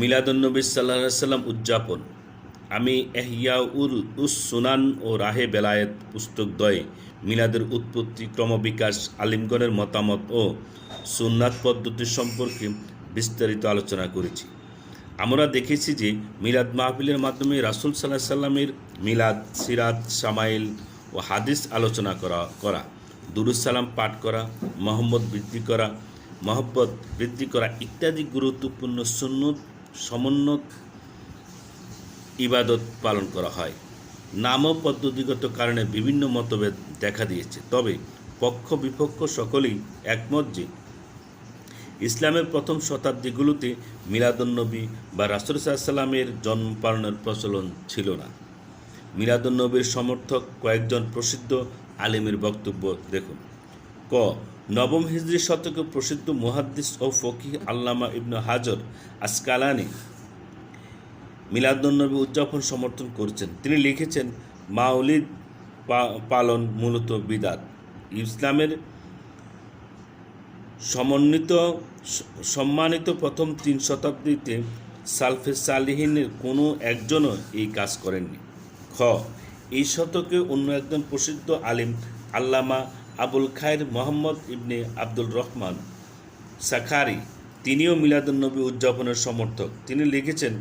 মিলাদুন্নবী সাল্লাহ সাল্লাম উদযাপন। আমি এহিয়া উস সুনান ও রাহে বেলায়েত পুস্তক দয়ে মিলাদের উৎপত্তি ক্রমবিকাশ, আলিমগণের মতামত ও সুন্নাত পদ্ধতি সম্পর্কে বিস্তারিত আলোচনা করেছি। আমরা দেখেছি যে মিলাদ মাহফিলের মাধ্যমে রাসুল সাল্লাহ সাল্লামের মিলাদ, সিরাত, সামাইল ও হাদিস আলোচনা করা করা দুরুসালাম পাঠ করা, মোহাম্মদ বৃদ্ধি করা, মহব্বত বৃদ্ধি করা ইত্যাদি গুরুত্বপূর্ণ সুন্নত সমন্বত ইবাদত পালন করা হয়। নাম পদ্ধতিগত কারণে বিভিন্ন মতভেদ দেখা দিয়েছে। তবে পক্ষ বিপক্ষ সকলেই একমত যে ইসলামের প্রথম শতাব্দীগুলোতে মিলাদুন্নবী বা রাসুল সাল্লামের জন্ম পালনের প্রচলন ছিল না। মিলাদুন্নবীর সমর্থক কয়েকজন প্রসিদ্ধ আলিমের বক্তব্য দেখুন। ক নবম হিজরি শতকে প্রসিদ্ধ মুহাদ্দিস ও ফকিহ আল্লামা ইবনু হাজর আসকালানি মিলাদুন্নবী উদযাপন সমর্থন করেছেন। তিনি লিখেছেন মাউলিদ পালন মূলত বিদাত। ইসলামের সমন্বিত, সম্মানিত প্রথম তিন শতাব্দীতে সালফে সালিহিনের কোনো একজনও এই কাজ করেননি। খ, এই শতকে অন্য একজন প্রসিদ্ধ আলিম আল্লামা আবুল খায়ের মোহাম্মদ ইবনে আব্দুল রহমান সাখারি, তিনিও মিলাদুন্নবী উদযাপনের সমর্থক। তিনি লিখেছেন,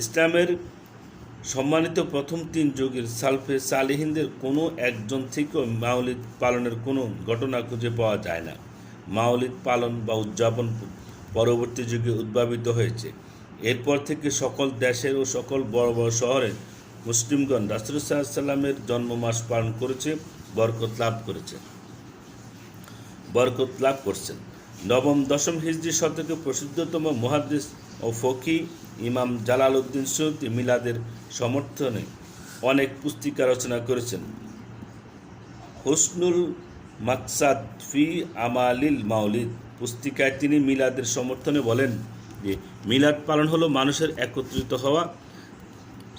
ইসলামের সম্মানিত প্রথম তিন যুগের সালফে সালিহিনদের কোনো একজন থেকেও মাওলিদ পালনের কোনো ঘটনা খুঁজে পাওয়া যায় না। মাওলিদ পালন বা উদযাপন পরবর্তী যুগে উদ্ভাবিত হয়েছে। এরপর থেকে সকল দেশের ও সকল বড় বড় শহরে মুসলিমগণ রাসুলসাল্লামের জন্ম মাস পালন করেছে, বরকত লাভ করেছে। বরকত লাভ করছেন। নবম, দশম হিজরি শতকে প্রসিদ্ধতম মুহাদ্দিস ও ফকি ইমাম জালাল উদ্দিন সৈয়দ মিলাদের সমর্থনে অনেক পুস্তিকা রচনা করেছেন। হুসনুল মাকসাদ ফি আমালিল মাউলিদ পুস্তিকায় তিনি মিলাদের সমর্থনে বলেন যে, মিলাদ পালন হলো মানুষের একত্রিত হওয়া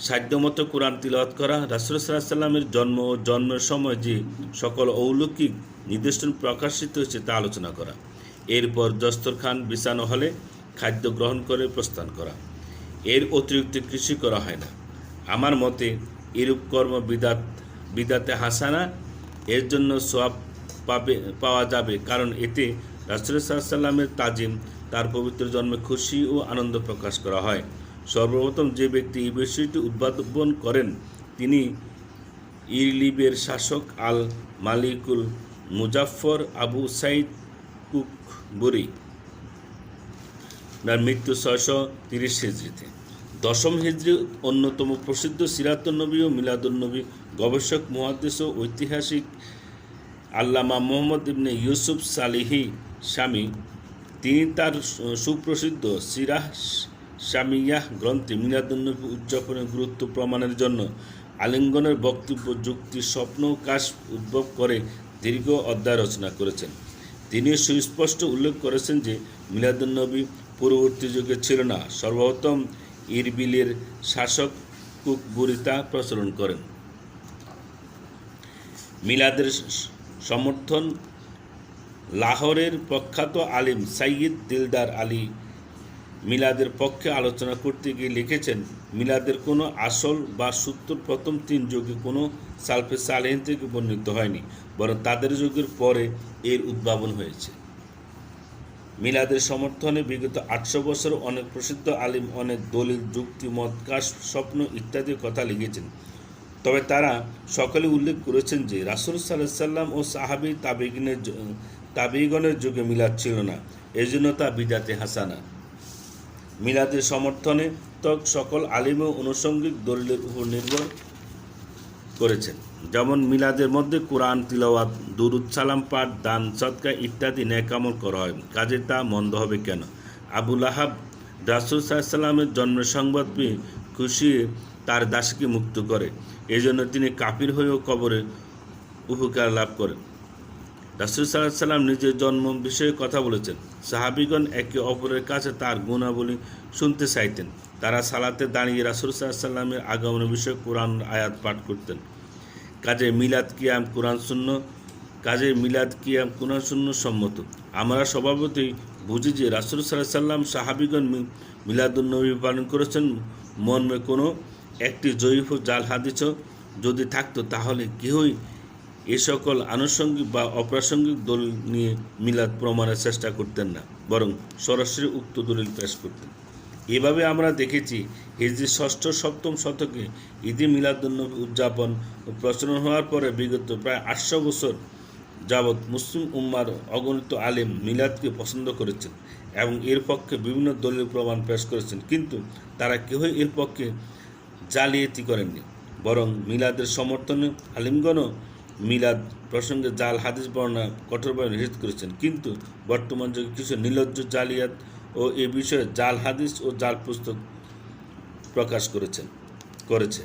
সাধ্যমতো কোরআন তিলওয়াত করা। রাসুল সাল্লাহ সাল্লামের জন্ম ও জন্মের সময় যে সকল অলৌকিক নির্দেশন প্রকাশিত হয়েছে তা আলোচনা করা। এরপর দস্তরখান, বিছানো হলে খাদ্য গ্রহণ করে প্রস্থান করা। এর অতিরিক্ত কৃষি করা হয় না। আমার মতে এরূপ কর্ম বিদাত, বিদাতে হাসানা, এর জন্য সব পাবে, পাওয়া যাবে। কারণ এতে রাসুল সাল্লামের তাজিম, তার পবিত্র জন্মে খুশি ও আনন্দ প্রকাশ করা হয়। সর্বপ্রথম যে ব্যক্তি এই বিষয়টি উদ্ভাবন করেন, তিনি ইরলিবের শাসক আল মালিকুল মুজাফফর আবু সাইদ কুকবুরি। তার মৃত্যু ছয়শো তিরিশ হিজড়িতে। দশম হিজড়ি অন্যতম প্রসিদ্ধ সিরাতুন্নবী ও মিলাদুন্নবী গবেষক মুহাদ্দিস ও ঐতিহাসিক আল্লামা মোহাম্মদ ইবনে ইউসুফ সালিহি স্বামী। তিনি তার সুপ্রসিদ্ধ সিরাহ শামিয়াহ গ্রন্থে মিলাদুন্নবী উদযাপনের গুরুত্ব প্রমাণের জন্য আলিঙ্গনের বক্তব্য, যুক্তি, স্বপ্ন কাশ উদ্ভব করে দীর্ঘ অধ্যায় রচনা করেছেন। তিনি সুস্পষ্ট উল্লেখ করেছেন যে মিলাদুন্নবী পূর্ববর্তী যুগে ছিল না, সর্বপ্রথম ইরবিলের শাসক কুকবুরিতা প্রচলন করেন। মিলাদের সমর্থন লাহোরের প্রখ্যাত আলিম সাইয়িদ দিলদার আলী মিলাদের পক্ষে আলোচনা করতে গিয়ে লিখেছেন, মিলাদের কোনো আসল বা সূত্র প্রথম তিন যুগে কোনো সালফে সালেহিন থেকে বর্ণিত হয়নি, বরং তাদের যুগের পরে এর উদ্ভাবন হয়েছে। মিলাদের সমর্থনে বিগত আটশো বছর অনেক প্রসিদ্ধ আলিম, অনেক দলিল, যুক্তি, মত কাশ স্বপ্ন ইত্যাদি কথা লিখেছেন। তবে তারা সকলে উল্লেখ করেছেন যে, রাসুল সাল্লাহ সাল্লাম ও সাহাবি তাবিগিনের তাবিগণের যুগে মিলাদ ছিল না। এজন্য তা বিদাতে হাসানা। মিলাদের সমর্থনে তক সকল আলিম ও অনুষঙ্গিক দলিলের উপর নির্ভর করেছেন। যেমন মিলাদের মধ্যে কোরআন, তিলাওয়াত, দুরুদ, সালাম, পাঠ, দান সৎকা ইত্যাদি ন্যাকামল করা হয়। কাজে তা মন্দ হবে কেন? আবুল আহাব রাসুল সাল্লামের জন্মের সংবাদ পেয়ে খুশি তার দাসকে মুক্ত করে। এজন্য তিনি কাপির হয়েও কবরে উপকার লাভ করেন। রাসুল সাল্লাহ সাল্লাম নিজের জন্ম বিষয়ে কথা বলেছেন। সাহাবিগণ একে অপরের কাছে তার গুণাবলী শুনতে চাইতেন। তারা সালাতে দাঁড়িয়ে রাসুল সাল্লাহ সাল্লামের আগমনের বিষয়ে কোরআন আয়াত পাঠ করতেন। কাজে মিলাদ কিয়াম কোরআন শূন্য কাজে মিলাদ কিয়াম কোরআন শূন্য সম্মত। আমরা স্বভাবতই বুঝি যে রাসুল সাল্লাহ সাল্লাম সাহাবিগণ মিলাদুন্নবী পালন করেছেন। মর্মে কোনো একটি জয়ীফ জাল হাদিসও যদি থাকতো তাহলে কেউই এ সকল আনুষঙ্গিক বা অপ্রাসঙ্গিক দলিল নিয়ে মিলাদ প্রমাণের চেষ্টা করতেন না, বরং সরাসরি উক্ত দলিল পেশ করতেন। এভাবে আমরা দেখেছি, হিজরি ষষ্ঠ, সপ্তম শতকে ঈদে মিলাদুন্নবী উদযাপন ও প্রচলন হওয়ার পরে বিগত প্রায় আটশো বছর যাবৎ মুসলিম উম্মার অগণিত আলেম মিলাদকে পছন্দ করেছেন এবং এর পক্ষে বিভিন্ন দলীয় প্রমাণ পেশ করেছেন, কিন্তু তারা কেউই এর পক্ষে জালিয়াতি করেননি। বরং মিলাদের সমর্থনে আলিমগণও মিলাদ প্রসঙ্গে জাল হাদিস বর্ণনা কঠোরভাবে নিষেধ করেছেন। কিন্তু বর্তমান যুগে কিছু নির্লজ্জ জালিয়াত ও এ বিষয়ে জাল হাদিস ও জাল পুস্তক প্রকাশ করেছেন, করেছে।